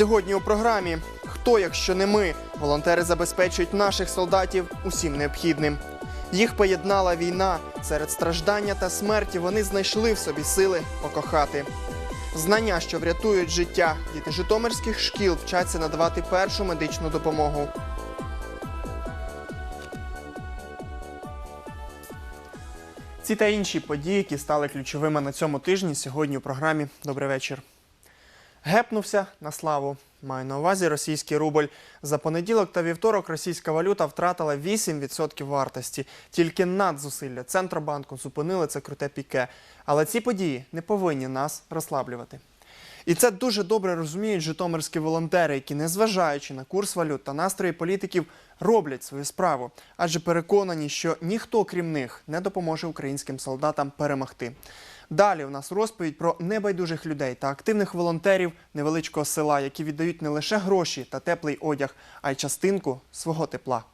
Сьогодні у програмі Хто, якщо не ми, волонтери забезпечують наших солдатів усім необхідним. Їх поєднала війна. Серед страждання та смерті вони знайшли в собі сили покохати. Знання, що врятують життя, діти житомирських шкіл вчаться надавати першу медичну допомогу. Ці та інші події, які стали ключовими на цьому тижні, сьогодні у програмі Добрий вечір. Гепнувся на славу. Маю на увазі російський рубль. За понеділок та вівторок російська валюта втратила 8% вартості. Тільки надзусилля Центробанку зупинили це круте піке. Але ці події не повинні нас розслаблювати. І це дуже добре розуміють житомирські волонтери, які, незважаючи на курс валют та настрої політиків, роблять свою справу, адже переконані, що ніхто, крім них, не допоможе українським солдатам перемогти. Далі у нас розповідь про небайдужих людей та активних волонтерів невеличкого села, які віддають не лише гроші та теплий одяг, а й частинку свого тепла.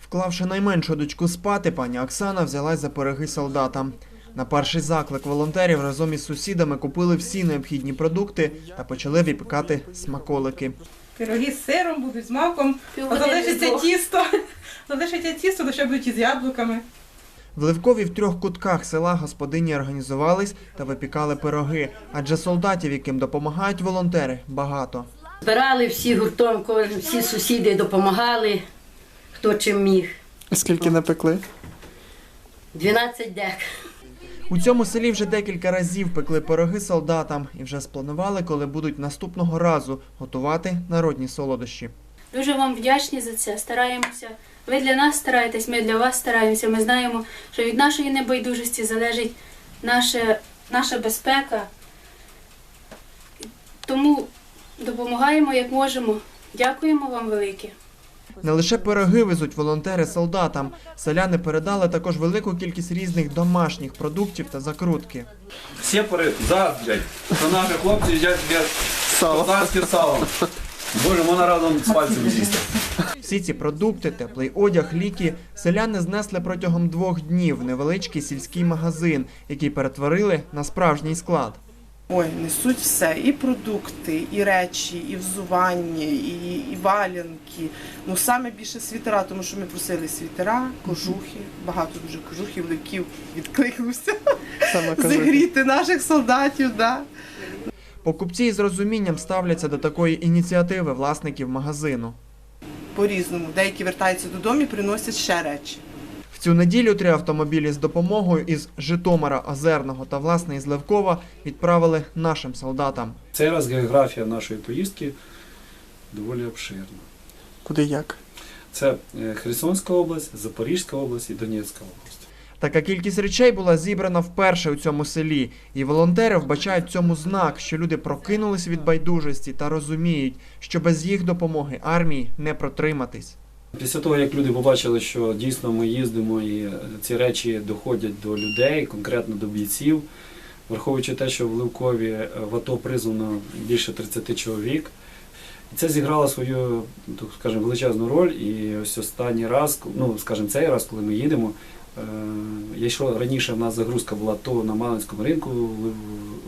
Вклавши найменшу дочку спати, пані Оксана взялась за пироги солдатам. На перший заклик волонтерів разом із сусідами купили всі необхідні продукти та почали випікати смаколики. Пироги з сиром будуть, з маком. Залишиться тісто. Залишиться тісто, то ще будуть із яблуками. В Левкові в трьох кутках села господині організувались та випікали пироги, адже солдатів, яким допомагають волонтери, багато. Збирали всі гуртом, всі сусіди допомагали, хто чим міг. Скільки напекли? 12 дек. У цьому селі вже декілька разів пекли пироги солдатам і вже спланували, коли будуть наступного разу готувати народні солодощі. Дуже вам вдячні за це. Стараємося. Ви для нас стараєтесь, ми для вас стараємося. Ми знаємо, що від нашої небайдужості залежить наша, наша безпека. Тому допомагаємо як можемо. Дякуємо вам велике. Не лише пироги везуть волонтери солдатам. Селяни передали також велику кількість різних домашніх продуктів та закрутки. Сепари заздрять, що наші хлопці їдять козацьке сало. Боже, можна разом з пальцем з'їсти. Всі ці продукти, теплий одяг, ліки селяни знесли протягом двох днів в невеличкий сільський магазин, який перетворили на справжній склад. Ой, несуть все, і продукти, і речі, і взування, і, і валянки. Ну саме більше світера, тому що ми просили світера, кожухи, багато дуже кожухів, леків відкликнувся Саме зігріти наших солдатів. Да. Покупці з розумінням ставляться до такої ініціативи власників магазину. По-різному. Деякі вертаються додому і приносять ще речі. Цю неділю три автомобілі з допомогою із Житомира, Озерного та власне із Левкова відправили нашим солдатам. Цей раз географія нашої поїздки доволі обширна. Куди як? Це е, Херсонська область, Запорізька область і Донецька область. Така кількість речей була зібрана вперше у цьому селі, і волонтери вбачають в цьому знак, що люди прокинулись від байдужості та розуміють, що без їх допомоги армії не протриматись. Після того, як люди побачили, що дійсно ми їздимо і ці речі доходять до людей, конкретно до бійців, враховуючи те, що в Левкові е, в АТО призвано більше 30 чоловік, це зіграло свою, так скажімо, величезну роль. І ось останній раз, ну скажімо, цей раз, коли ми їдемо, е, я раніше, в нас загрузка була то на Малинському ринку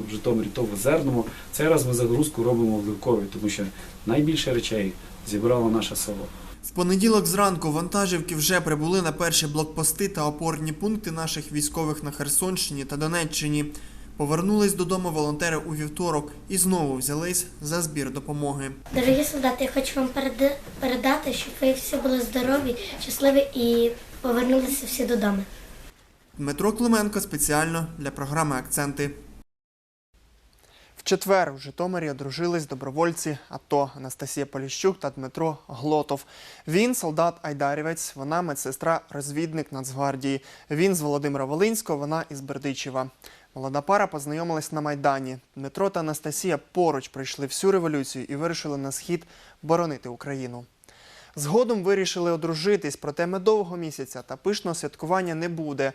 в Житомирі, то в Озерному. Цей раз ми загрузку робимо в Левкові, тому що найбільше речей зібрало наше село. В понеділок зранку вантажівки вже прибули на перші блокпости та опорні пункти наших військових на Херсонщині та Донеччині. Повернулись додому волонтери у вівторок і знову взялись за збір допомоги. Дорогі солдати, я хочу вам переда- передати, щоб ви всі були здорові, щасливі і повернулися всі додому. Дмитро Клименко спеціально для програми Акценти. Четвер у Житомирі одружились добровольці АТО Анастасія Поліщук та Дмитро Глотов. Він солдат Айдарівець, вона медсестра, розвідник Нацгвардії. Він з Володимира Волинського, вона із Бердичева. Молода пара познайомилась на Майдані. Дмитро та Анастасія поруч пройшли всю революцію і вирішили на схід боронити Україну. Згодом вирішили одружитись, проте медового місяця та пишного святкування не буде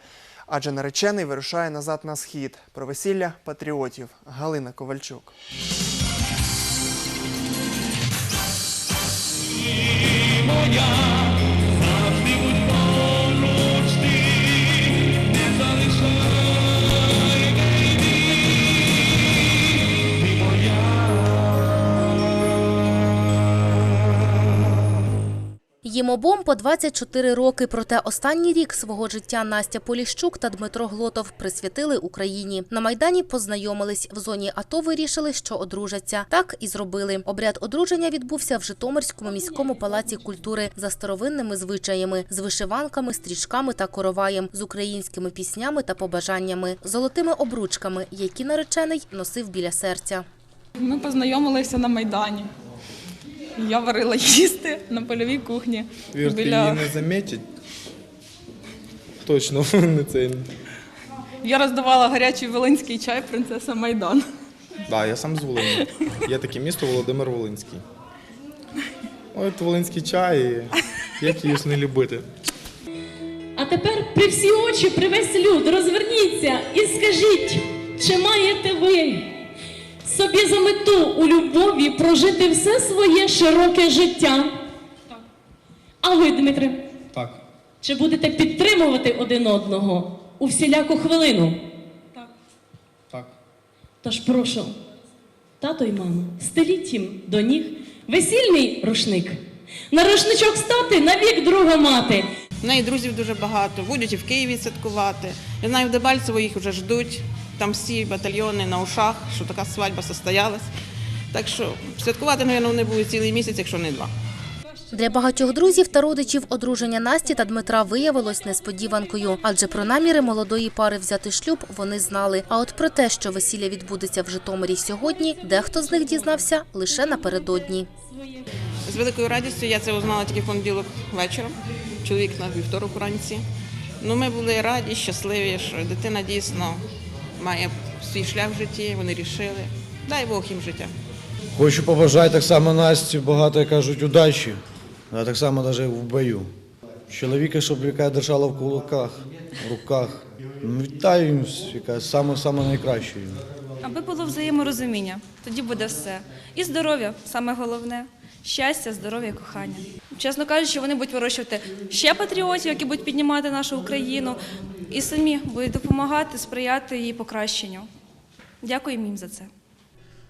адже наречений вирушає назад на схід про весілля патріотів Галина Ковальчук. Моя Їм обом по 24 роки, проте останній рік свого життя Настя Поліщук та Дмитро Глотов присвятили Україні. На Майдані познайомились. В зоні АТО вирішили, що одружаться. Так і зробили. Обряд одруження відбувся в Житомирському міському палаці культури за старовинними звичаями, з вишиванками, стрічками та короваєм, з українськими піснями та побажаннями, золотими обручками, які наречений носив біля серця. Ми познайомилися на Майдані. Я варила їсти на польовій кухні. Вірте, Біля- її не замітять. Точно не цей. Я роздавала гарячий волинський чай принцеса Майдан. Да, я сам з Волині. Є таке місто Володимир Волинський. От Волинський чай, як її ж не любити. А тепер при всі очі, при весь люд, розверніться і скажіть, чи маєте ви собі за мету у любові прожити все своє широке життя? Так. А ви, Дмитре, Так. чи будете підтримувати один одного у всіляку хвилину? Так. Тож прошу, тато й мама, стеліть їм до ніг весільний рушник. На рушничок стати, навік друга мати. В неї друзів дуже багато, будуть і в Києві святкувати. Я знаю, в Дебальцево їх вже ждуть. Там всі батальйони на ушах, що така свадьба состоялась. Так що святкувати, мабуть, вони будуть цілий місяць, якщо не два. Для багатьох друзів та родичів одруження Насті та Дмитра виявилось несподіванкою, адже про наміри молодої пари взяти шлюб вони знали. А от про те, що весілля відбудеться в Житомирі сьогодні, дехто з них дізнався лише напередодні. З великою радістю я це узнала тільки в понеділок вечором. Чоловік на вівторок вранці. Ну, ми були раді, щасливі, що дитина дійсно має свій шлях в житті, вони рішили. Дай Бог їм життя. Хочу побажати так само Насті, багато як кажуть, удачі, а так само навіть в бою. Чоловіка, щоб яка держала в кулаках, в руках. Ну, Вітаю їм, яка саме, саме найкраще. Аби було взаєморозуміння, тоді буде все. І здоров'я саме головне. Щастя, здоров'я, кохання. Чесно кажучи, вони будуть вирощувати ще патріотів, які будуть піднімати нашу Україну, і самі будуть допомагати, сприяти її покращенню. Дякую їм за це.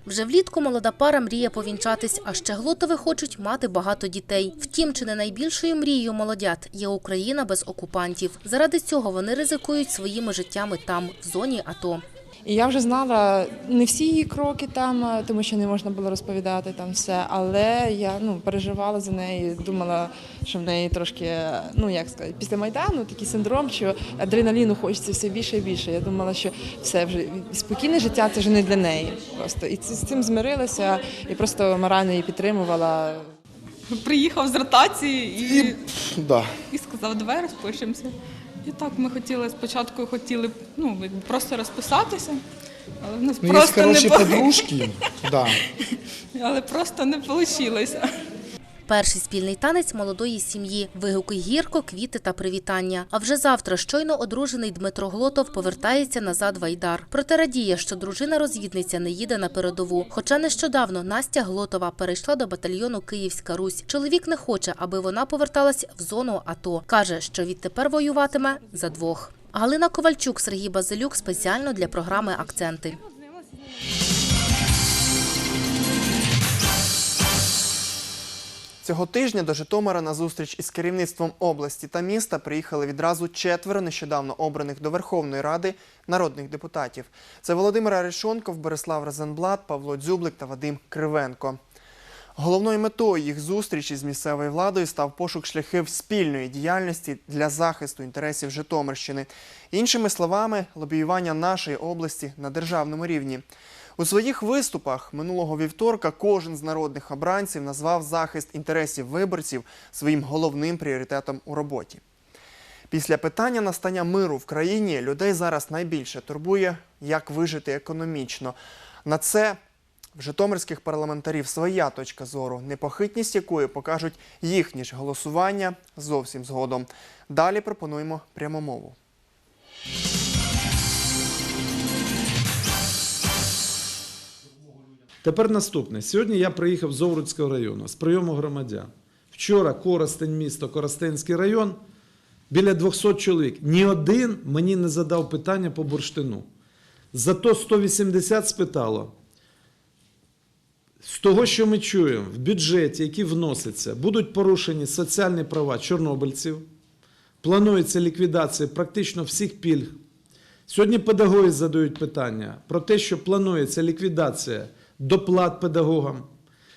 Вже влітку молода пара мріє повінчатись, а ще глотови хочуть мати багато дітей. Втім, чи не найбільшою мрією молодят є Україна без окупантів. Заради цього вони ризикують своїми життями там, в зоні АТО. І я вже знала не всі її кроки там, е, тому що не можна було розповідати там все. Але я ну переживала за неї, думала, що в неї трошки, е, ну як сказати, після майдану такий синдром, що адреналіну хочеться все більше і більше. Я думала, що все вже спокійне життя це вже не для неї. Просто і з цим змирилася, і просто морально її підтримувала. Приїхав з ротації і, Да. і сказав, давай розпишемося. І так ми хотіли спочатку хотіли ну, просто розписатися, але в нас Ну, є просто хороші не по- подружки. Да. але просто не вийшло. Перший спільний танець молодої сім'ї, вигуки гірко, квіти та привітання. А вже завтра щойно одружений Дмитро Глотов повертається назад в Айдар. Проте радіє, що дружина-розвідниця не їде на передову. Хоча нещодавно Настя Глотова перейшла до батальйону Київська Русь. Чоловік не хоче, аби вона поверталась в зону АТО. каже, що відтепер воюватиме за двох. Галина Ковальчук, Сергій Базилюк спеціально для програми Акценти. Цього тижня до Житомира на зустріч із керівництвом області та міста приїхали відразу четверо нещодавно обраних до Верховної Ради народних депутатів. Це Володимир Арешонков, Борислав Розенблат, Павло Дзюблик та Вадим Кривенко. Головною метою їх зустрічі з місцевою владою став пошук шляхів спільної діяльності для захисту інтересів Житомирщини. Іншими словами, лобіювання нашої області на державному рівні. У своїх виступах минулого вівторка кожен з народних обранців назвав захист інтересів виборців своїм головним пріоритетом у роботі. Після питання настання миру в країні людей зараз найбільше турбує, як вижити економічно. На це в житомирських парламентарів своя точка зору, непохитність якої покажуть їхні ж голосування зовсім згодом. Далі пропонуємо прямомову. Тепер наступне. Сьогодні я приїхав з Овруцького району з прийому громадян. Вчора Коростень, місто, Коростенський район, біля 200 чоловік. Ні один мені не задав питання по бурштину. Зато 180 спитало. З того, що ми чуємо, в бюджеті, який вноситься, будуть порушені соціальні права чорнобильців, планується ліквідація практично всіх пільг. Сьогодні педагоги задають питання про те, що планується ліквідація доплат педагогам.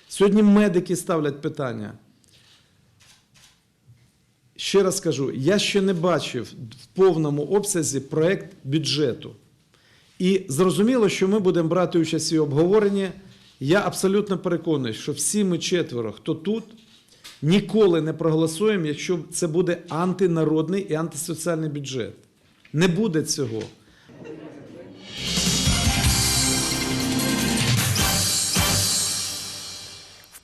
Сьогодні медики ставлять питання. Ще раз кажу, я ще не бачив в повному обсязі проект бюджету. І зрозуміло, що ми будемо брати участь у обговоренні. Я абсолютно переконаний, що всі ми четверо, хто тут, ніколи не проголосуємо, якщо це буде антинародний і антисоціальний бюджет. Не буде цього.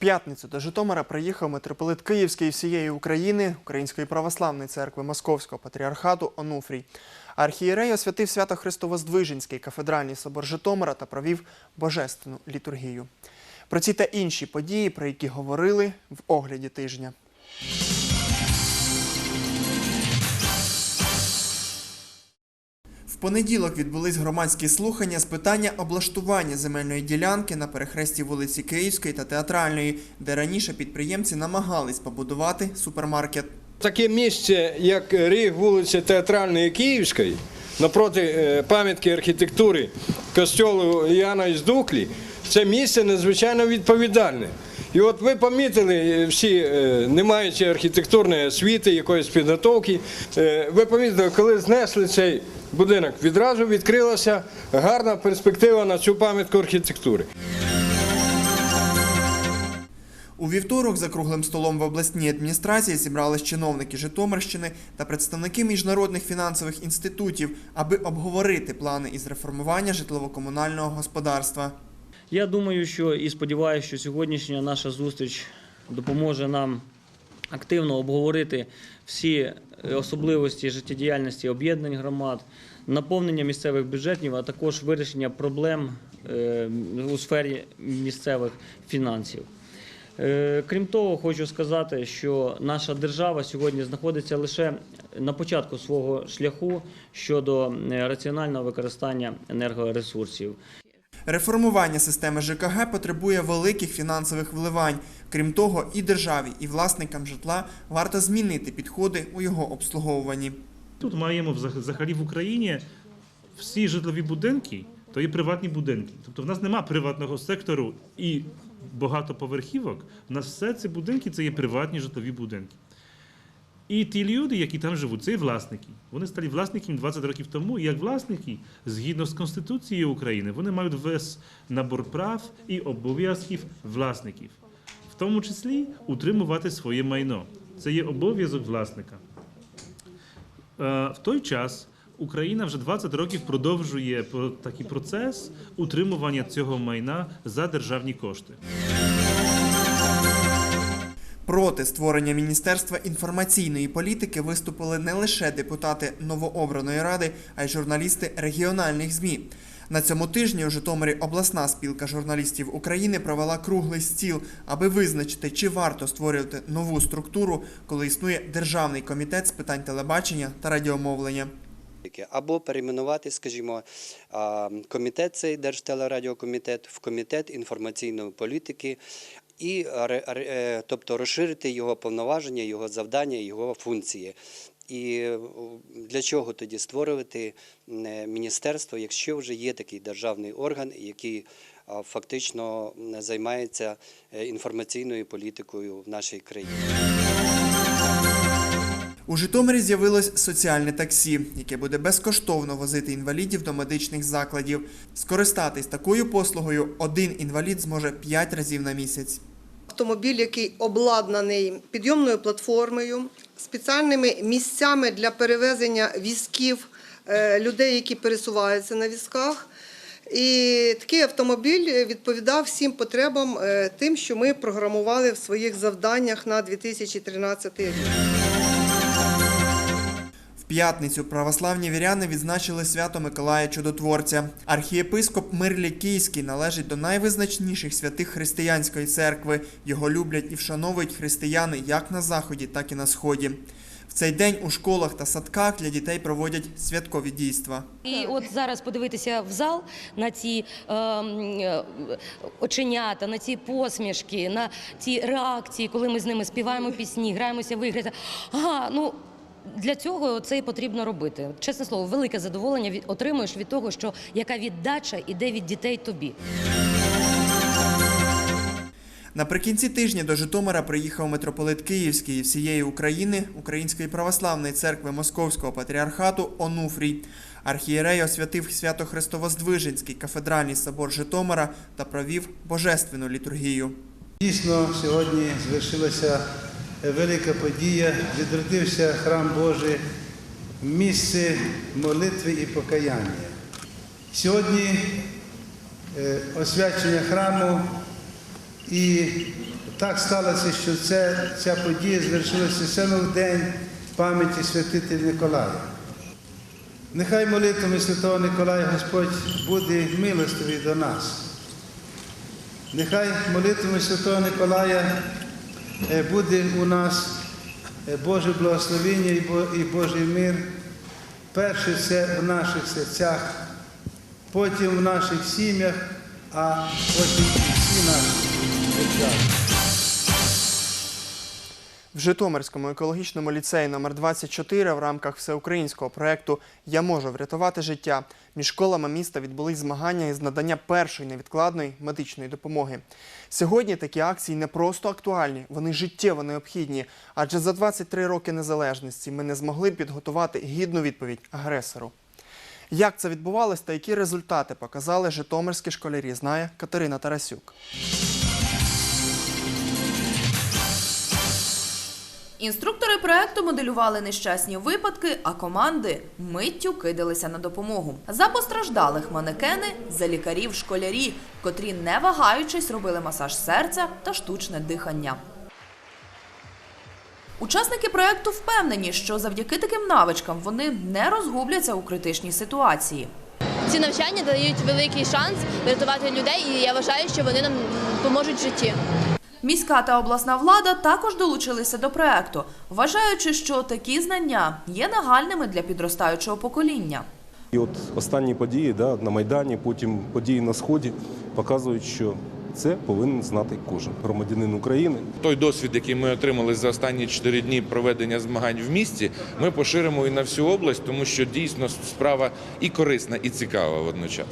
П'ятницю до Житомира приїхав митрополит Київський і всієї України, Української православної церкви Московського патріархату Онуфрій. Архієрей освятив свято Христовоздвиженський кафедральний собор Житомира та провів божественну літургію. Про ці та інші події, про які говорили в огляді тижня. Понеділок відбулись громадські слухання з питання облаштування земельної ділянки на перехресті вулиці Київської та Театральної, де раніше підприємці намагались побудувати супермаркет. Таке місце, як ріг вулиці Театральної Київської, напроти е, пам'ятки архітектури костьолу Іоанна із Дуклі, це місце надзвичайно відповідальне. І от ви помітили е, всі, е, не маючи архітектурної освіти, якоїсь підготовки, е, ви помітили, коли знесли цей будинок, відразу відкрилася гарна перспектива на цю пам'ятку архітектури. У вівторок за круглим столом в обласній адміністрації зібрались чиновники Житомирщини та представники міжнародних фінансових інститутів, аби обговорити плани із реформування житлово-комунального господарства. Я думаю, що і сподіваюся, що сьогоднішня наша зустріч допоможе нам активно обговорити всі е, особливості життєдіяльності об'єднань громад, наповнення місцевих бюджетів, а також вирішення проблем е, у сфері місцевих фінансів. Е, Крім того, хочу сказати, що наша держава сьогодні знаходиться лише на початку свого шляху щодо раціонального використання енергоресурсів. Реформування системи ЖКГ потребує великих фінансових вливань. Крім того, і державі, і власникам житла варто змінити підходи у його обслуговуванні. Тут маємо взаг- взагалі в Україні всі житлові будинки, то є приватні будинки. Тобто в нас немає приватного сектору і багатоповерхівок. У нас все ці будинки це є приватні житлові будинки. І ті люди, які там живуть, це власники. Вони стали власниками 20 років тому. І як власники, згідно з Конституцією України, вони мають весь набор прав і обов'язків власників, в тому числі утримувати своє майно. Це є обов'язок власника. Е, В той час Україна вже 20 років продовжує такий процес утримування цього майна за державні кошти. Проти створення Міністерства інформаційної політики виступили не лише депутати новообраної ради, а й журналісти регіональних ЗМІ. На цьому тижні у Житомирі обласна спілка журналістів України провела круглий стіл, аби визначити, чи варто створювати нову структуру, коли існує державний комітет з питань телебачення та радіомовлення. Або перейменувати, скажімо, комітет цей Держтелерадіокомітет в комітет інформаційної політики, і е, тобто розширити його повноваження, його завдання, його функції. І е, для чого тоді створювати е, міністерство, якщо вже є такий державний орган, який фактично займається інформаційною політикою в нашій країні? У Житомирі з'явилось соціальне таксі, яке буде безкоштовно возити інвалідів до медичних закладів. Скористатись такою послугою один інвалід зможе 5 разів на місяць. Автомобіль, який обладнаний підйомною платформою, спеціальними місцями для перевезення візків е, людей, які пересуваються на візках. І такий автомобіль відповідав всім потребам е, тим, що ми програмували в своїх завданнях на 2013 рік. П'ятницю православні віряни відзначили свято Миколая Чудотворця. Архієпископ Мирлі Київський належить до найвизначніших святих християнської церкви. Його люблять і вшановують християни як на заході, так і на сході. В цей день у школах та садках для дітей проводять святкові дійства. І от зараз подивитися в зал на ці е, е, оченята, на ці посмішки, на ці реакції, коли ми з ними співаємо пісні, граємося в ігри. Ага, ну. Для цього це і потрібно робити. Чесне слово, велике задоволення від, отримуєш від того, що яка віддача іде від дітей тобі. Наприкінці тижня до Житомира приїхав митрополит Київський і всієї України Української православної церкви Московського патріархату Онуфрій. Архієрей освятив свято Христовоздвиженський кафедральний собор Житомира та провів божественну літургію. Дійсно, сьогодні звершилася велика подія. Відродився храм Божий, місце молитви і покаяння. Сьогодні е, освячення храму, і так сталося, що це, ця подія звершилася саме в день пам'яті святителя Николая. Нехай молитвами Святого Николая Господь буде милостивий до нас. Нехай молитвами Святого Николая буде у нас е, Боже благословення і Божий мир. Перше це в наших серцях, потім в наших сім'ях, а потім всі наші держави. В Житомирському екологічному ліцеї номер 24 в рамках всеукраїнського проєкту Я можу врятувати життя між школами міста відбулись змагання із надання першої невідкладної медичної допомоги. Сьогодні такі акції не просто актуальні, вони життєво необхідні. Адже за 23 роки незалежності ми не змогли підготувати гідну відповідь агресору. Як це відбувалось та які результати показали житомирські школярі, знає Катерина Тарасюк. Інструктори проекту моделювали нещасні випадки, а команди миттю кидалися на допомогу. За постраждалих манекени, за лікарів школярі, котрі, не вагаючись, робили масаж серця та штучне дихання. Учасники проекту впевнені, що завдяки таким навичкам вони не розгубляться у критичній ситуації. Ці навчання дають великий шанс врятувати людей, і я вважаю, що вони нам поможуть в житті. Міська та обласна влада також долучилися до проекту, вважаючи, що такі знання є нагальними для підростаючого покоління. І от останні події да, на Майдані, потім події на Сході показують, що це повинен знати кожен громадянин України. Той досвід, який ми отримали за останні чотири дні проведення змагань в місті, ми поширимо і на всю область, тому що дійсно справа і корисна, і цікава водночас.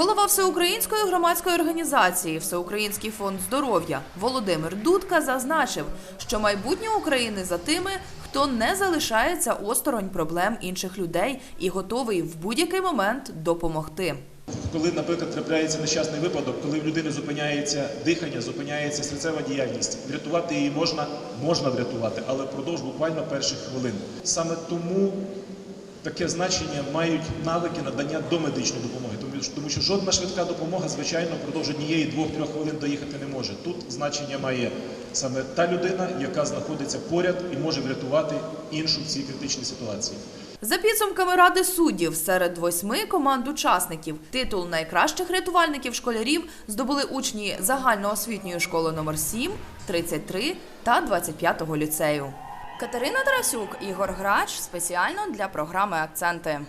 Голова всеукраїнської громадської організації Всеукраїнський фонд здоров'я Володимир Дудка зазначив, що майбутнє України за тими, хто не залишається осторонь проблем інших людей і готовий в будь-який момент допомогти. Коли, наприклад, трапляється нещасний випадок, коли в людини зупиняється дихання, зупиняється серцева діяльність, врятувати її можна, можна врятувати, але впродовж буквально перших хвилин. Саме тому таке значення мають навики надання домедичної допомоги, тому що- жодна швидка допомога, звичайно, впродовж однієї двох-трьох хвилин доїхати не може. Тут значення має саме та людина, яка знаходиться поряд і може врятувати іншу в цій критичній ситуації. За підсумками ради суддів, серед восьми команд учасників титул найкращих рятувальників школярів здобули учні загальноосвітньої школи номер 7, 33 та 25-го ліцею. Катерина Тарасюк, Ігор Грач спеціально для програми Акценти.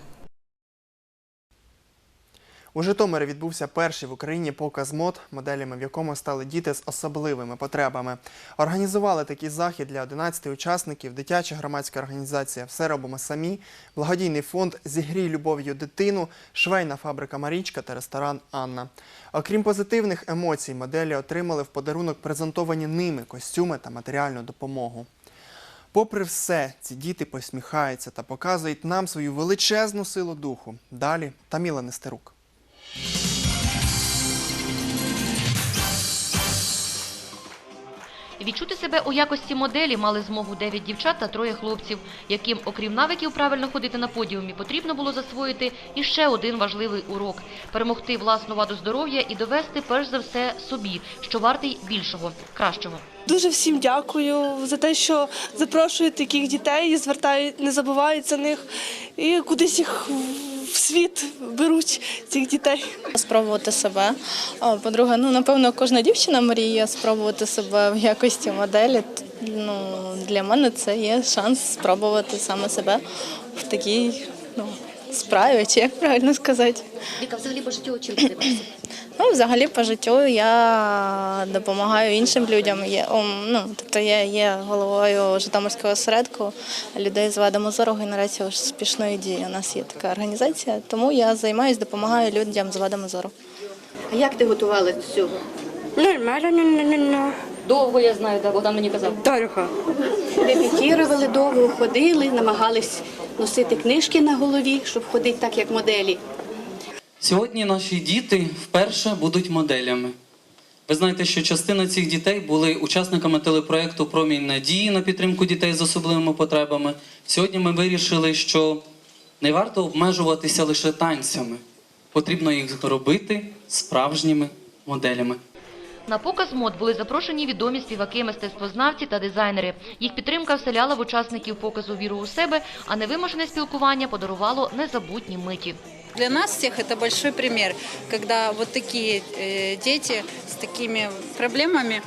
У Житомирі відбувся перший в Україні показ мод, моделями в якому стали діти з особливими потребами. Організували такий захід для 11 учасників, дитяча громадська організація Все робимо самі, благодійний фонд Зігрій любов'ю дитину, швейна фабрика Марічка та ресторан Анна. Окрім позитивних емоцій, моделі отримали в подарунок презентовані ними костюми та матеріальну допомогу. Попри все, ці діти посміхаються та показують нам свою величезну силу духу. Далі Таміла Нестерук. Відчути себе у якості моделі мали змогу 9 дівчат та троє хлопців, яким, окрім навиків правильно ходити на подіумі, потрібно було засвоїти іще один важливий урок – перемогти власну ваду здоров'я і довести перш за все собі, що вартий більшого, кращого. Дуже всім дякую за те, що запрошують таких дітей, і звертають, не забувають за них і кудись їх в світ беруть цих дітей. Спробувати себе. По-друге, ну напевно, кожна дівчина мріє спробувати себе в якості моделі. Ну, для мене це є шанс спробувати саме себе в такій ну, справі, чи як правильно сказати. Віка, взагалі по життю чим ти займаєшся? Ну, взагалі, по життю я допомагаю іншим людям. Є, ну, тобто я є головою Житомирського осередку людей з вадами зору генерації успішної дії. У нас є така організація, тому я займаюся, допомагаю людям з вадами зору. А як ти готувалась до цього? Нормально. Довго я знаю, да, Богдан мені казав. Дорого. Репетірували довго, ходили, намагались носити книжки на голові, щоб ходити так, як моделі. Сьогодні наші діти вперше будуть моделями. Ви знаєте, що частина цих дітей були учасниками телепроекту Промінь надії на підтримку дітей з особливими потребами. Сьогодні ми вирішили, що не варто обмежуватися лише танцями. Потрібно їх робити справжніми моделями. На показ мод були запрошені відомі співаки, мистецтвознавці та дизайнери. Їх підтримка вселяла в учасників показу віру у себе, а невимушене спілкування подарувало незабутні миті. Для нас всех это большой пример, когда вот такие э, дети с такими проблемами,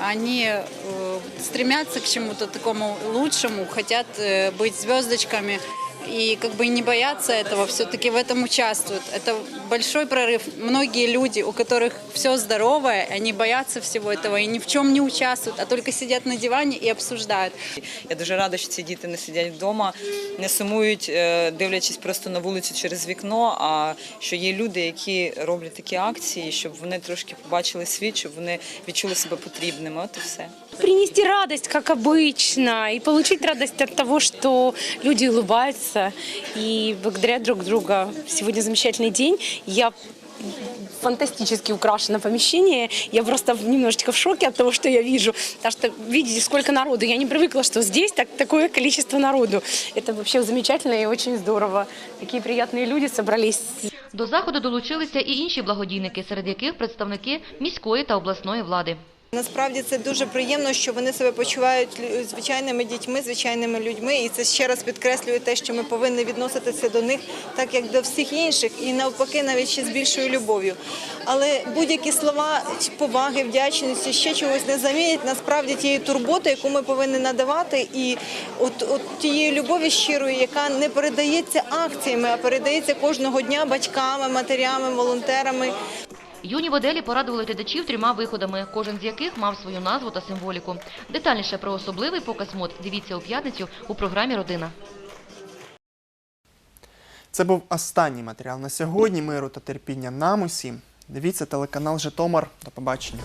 они э, стремятся к чему-то такому лучшему, хотят э, быть звездочками и как бы не боятся этого, все-таки в этом участвуют. Это большой прорыв. Многие люди, у которых все здоровое, они боятся всего этого и ни в чем не участвуют, а только сидят на диване и обсуждают. Я дуже рада, що ці діти не сидять вдома, не сумують, е, дивлячись просто на вулицю через вікно. А що є люди, які роблять такі акції, щоб вони трошки побачили світ, щоб вони відчули себе потрібними. От і все. принести радость, как обычно, и получить радость от того, что люди улыбаются и благодарят друг друга. Сегодня замечательный день. Я фантастически украшено помещение. Я просто немножечко в шоке от того, что я вижу. Потому что видите, сколько народу. Я не привыкла, что здесь так, такое количество народу. Это вообще замечательно и очень здорово. Такие приятные люди собрались. До заходу долучилися і інші благодійники, серед яких представники міської та обласної влади. Насправді це дуже приємно, що вони себе почувають звичайними дітьми, звичайними людьми, і це ще раз підкреслює те, що ми повинні відноситися до них так, як до всіх інших, і навпаки, навіть ще з більшою любов'ю. Але будь-які слова поваги, вдячності, ще чогось не замінять насправді тієї турботи, яку ми повинні надавати, і от, от тієї любові щирої, яка не передається акціями, а передається кожного дня батьками, матерями, волонтерами. Юні моделі порадували глядачів трьома виходами, кожен з яких мав свою назву та символіку. Детальніше про особливий показ мод дивіться у п'ятницю у програмі Родина. Це був останній матеріал на сьогодні. Миру та терпіння нам усім. Дивіться телеканал Житомир. До побачення.